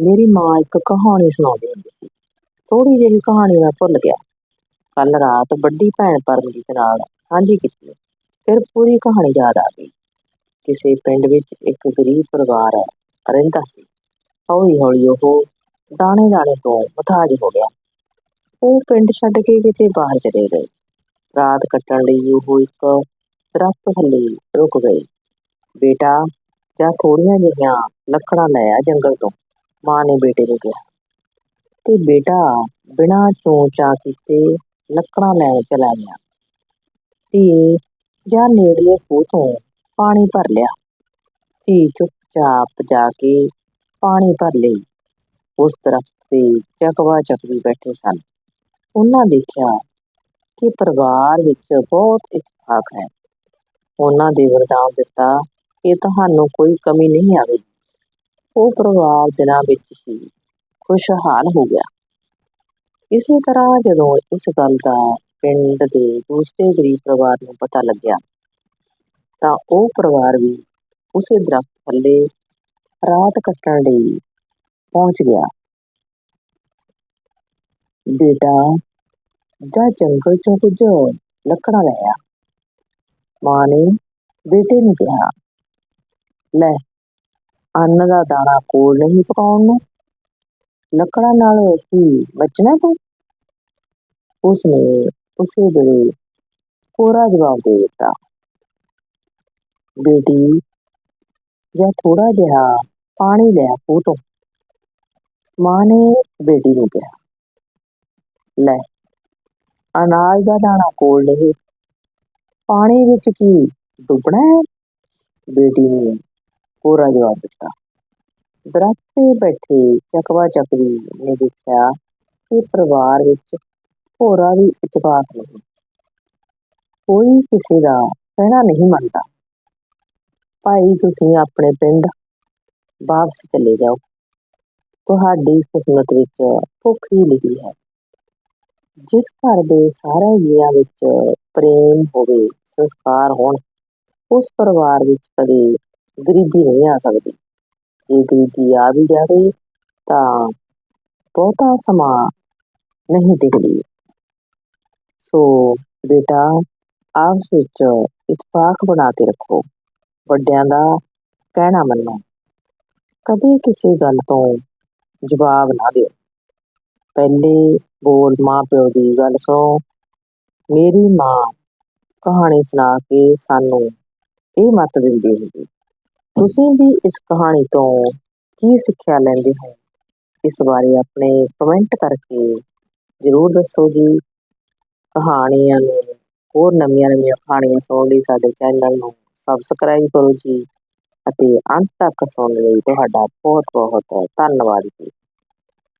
ਮੇਰੀ ਮਾਂ ਇੱਕ ਕਹਾਣੀ ਸੁਣਾਉਂਦੀ ਹੁੰਦੀ ਸੀ। ਥੋੜੀ ਜਿਹੀ ਕਹਾਣੀ ਮੈਂ ਭੁੱਲ ਗਿਆ। ਕੱਲ ਰਾਤ ਵੱਡੀ ਭੈਣ ਪਰਮਜੀਤ ਨਾਲ ਸਾਂਝੀ ਕੀਤੀ। ਫਿਰ ਪੂਰੀ ਕਹਾਣੀ ਯਾਦ ਆ ਗਈ। ਕਿਸੇ ਪਿੰਡ ਵਿੱਚ ਇੱਕ ਗਰੀਬ ਪਰਿਵਾਰ ਰਹਿੰਦਾ ਸੀ। ਹੌਲੀ ਹੌਲੀ ਉਹ ਦਾਣੇ ਦਾਣੇ ਤੋਂ ਮਥਾਜ ਹੋ ਗਿਆ। ਉਹ ਪਿੰਡ ਛੱਡ ਕੇ ਕਿਤੇ ਬਾਹਰ ਚਲੇ ਗਏ। ਰਾਤ ਕੱਟਣ ਲਈ ਉਹ ਇੱਕ ਦਰਖਤ ਥੱਲੇ ਰੁਕ ਗਏ। ਬੇਟਾ, ਜਾਂ ਥੋੜੀਆਂ ਜਿਹੀਆਂ ਲੱਕੜਾਂ ਲੈ ਆ ਜੰਗਲ ਤੋਂ। ਮਾਂ ਨੇ ਬੇਟੇ ਨੂੰ ਕਿਹਾ। ਤੇ ਬੇਟਾ ਬਿਨਾਂ ਚੋਂ ਚਾਂ ਕੀਤੇ ਲੱਕੜਾਂ ਲੈਣ ਚਲਾ ਗਿਆ। ਧੀਏ ਜਾਂ ਨੇੜਲੇ ਖੂਹ ਤੋਂ ਪਾਣੀ ਭਰ ਲਿਆ। ਧੀ ਚੁੱਪਚਾਪ ਜਾ ਕੇ ਪਾਣੀ ਭਰ ਲਈ। ਉਸ ਦਰਖਤ ਤੇ ਚਕਵਾ ਚਕਵੀ ਬੈਠੇ ਸਨ। ਉਹਨਾਂ ਦੇਖਿਆ ਕਿ ਪਰਿਵਾਰ ਵਿੱਚ ਬਹੁਤ ਇਤਫਾਕ ਹੈ। ਉਹਨਾਂ ਦੇ ਵਰਦਾਨ ਦਿੱਤਾ ਕਿ ਤੁਹਾਨੂੰ ਕੋਈ ਕਮੀ ਨਹੀਂ ਆਵੇਗੀ। ਉਹ ਪਰਿਵਾਰ ਦਿਨਾਂ ਵਿੱਚ ਹੀ ਖੁਸ਼ਹਾਲ ਹੋ ਗਿਆ। ਇਸੇ ਤਰ੍ਹਾਂ ਜਦੋਂ ਇਸ ਗੱਲ ਦਾ ਪਿੰਡ ਦੇ ਦੂਸਰੇ ਗਰੀਬ ਪਰਿਵਾਰ ਨੂੰ ਪਤਾ ਲੱਗਿਆ, ਤਾਂ ਉਹ ਪਰਿਵਾਰ ਵੀ ਉਸੇ ਦਰਖਤ ਥੱਲੇ ਰਾਤ ਕੱਟਣ ਲਈ ਪਹੁੰਚ ਗਿਆ। ਬੇਟਾ ਜਾ ਜੰਗਲ ਚੋਂ ਕੁਝ ਲੱਕੜਾਂ ਲੈ ਆ। ਮਾਂ ਨੇ ਬੇਟੇ ਨੂੰ ਕਿਹਾ, ਲੈ ਅੰਨ ਦਾ ਦਾਣਾ ਕੋਲ ਨਹੀਂ ਪਕਾਉਣ ਨੂੰ। ਲੱਕੜਾਂ ਨਾਲ ਕੀ ਬਚਣਾ ਤੂੰ। ਉਸਨੇ ਉਸੇ ਵੇਲੇ ਕੋਰਾ ਜਵਾਬ ਦੇ ਦਿੱਤਾ। ਬੇਟੀ, ਜਾਂ ਥੋੜਾ ਜਿਹਾ ਪਾਣੀ ਲਿਆ ਖੂਹ ਤੋਂ। ਮਾਂ ਨੇ ਬੇਟੀ ਨੂੰ ਕਿਹਾ, ਲੈ, ਅਨਾਜ ਦਾ ਦਾਣਾ ਕੋਲ ਨਹੀਂ। ਪਾਣੀ ਵਿੱਚ ਕੀ ਡੁੱਬਣਾ ਹੈ? ਬੇਟੀ ਨੇ ਕੋਰਾ ਜਵਾਬ ਦਿੱਤਾ। ਦਰਖਤ ਤੇ ਬੈਠੇ ਚਕਵਾ ਚਕਵੀ ਨੇ ਦੇਖਿਆ ਕਿ ਪਰਿਵਾਰ ਵਿੱਚ ਹੋਰਾ ਵੀ ਇਤਫਾਕ ਨਹੀਂ। ਕੋਈ ਕਿਸੇ ਦਾ ਕਹਿਣਾ ਨਹੀਂ ਮੰਨਦਾ। ਭਾਈ, ਤੁਸੀਂ ਆਪਣੇ ਪਿੰਡ ਵਾਪਸ ਚਲੇ ਜਾਓ। ਤੁਹਾਡੀ ਕਿਸਮਤ ਵਿੱਚ ਭੁੱਖ ਹੀ ਲਿਖੀ ਹੈ। ਜਿਸ ਘਰ ਦੇ ਸਾਰੇ ਜੀਆਂ ਵਿੱਚ ਪ੍ਰੇਮ ਹੋਵੇ, ਸੰਸਕਾਰ ਹੋਣ, ਉਸ ਪਰਿਵਾਰ ਵਿੱਚ ਕਦੇ ਗਰੀਬੀ ਨਹੀਂ ਆ ਸਕਦੀ ਜੇ ਗਰੀਬੀ ਆ ਵੀ ਜਾਵੇ ਤਾਂ ਬਹੁਤਾ ਸਮਾਂ ਨਹੀਂ ਟਿਕਦੀ ਸੋ ਬੇਟਾ ਆਪਸ ਵਿੱਚ ਇਤਫਾਕ ਬਣਾ ਕੇ ਰੱਖੋ ਵੱਡਿਆਂ ਦਾ ਕਹਿਣਾ ਮੰਨੋ ਕਦੇ ਕਿਸੇ ਗੱਲ ਤੋਂ ਜਵਾਬ ਨਾ ਦਿਓ ਪਹਿਲੇ ਬੋਲ ਮਾਂ ਪਿਓ ਦੀ ਗੱਲ ਸੁਣੋ ਮੇਰੀ ਮਾਂ ਕਹਾਣੀ ਸੁਣਾ ਕੇ ਸਾਨੂੰ ਇਹ ਮੱਤ ਦਿੰਦੀ ਹੁੰਦੀ ਤੁਸੀਂ ਵੀ ਇਸ ਕਹਾਣੀ ਤੋਂ ਕੀ ਸਿੱਖਿਆ ਲੈਂਦੇ ਹੋ? ਇਸ ਬਾਰੇ ਆਪਣੇ ਕਮੈਂਟ ਕਰਕੇ ਜ਼ਰੂਰ ਦੱਸੋ ਜੀ। ਕਹਾਣੀਆਂ ਨੂੰ, ਹੋਰ ਨਵੀਆਂ ਨਵੀਆਂ ਕਹਾਣੀਆਂ ਸੁਣਨ ਲਈ ਸਾਡੇ ਚੈਨਲ ਨੂੰ ਸਬਸਕ੍ਰਾਈਬ ਕਰੋ ਜੀ। ਅਤੇ ਅੰਤ ਤੱਕ ਸੁਣਨ ਲਈ ਤੁਹਾਡਾ ਬਹੁਤ ਬਹੁਤ ਧੰਨਵਾਦ ਜੀ।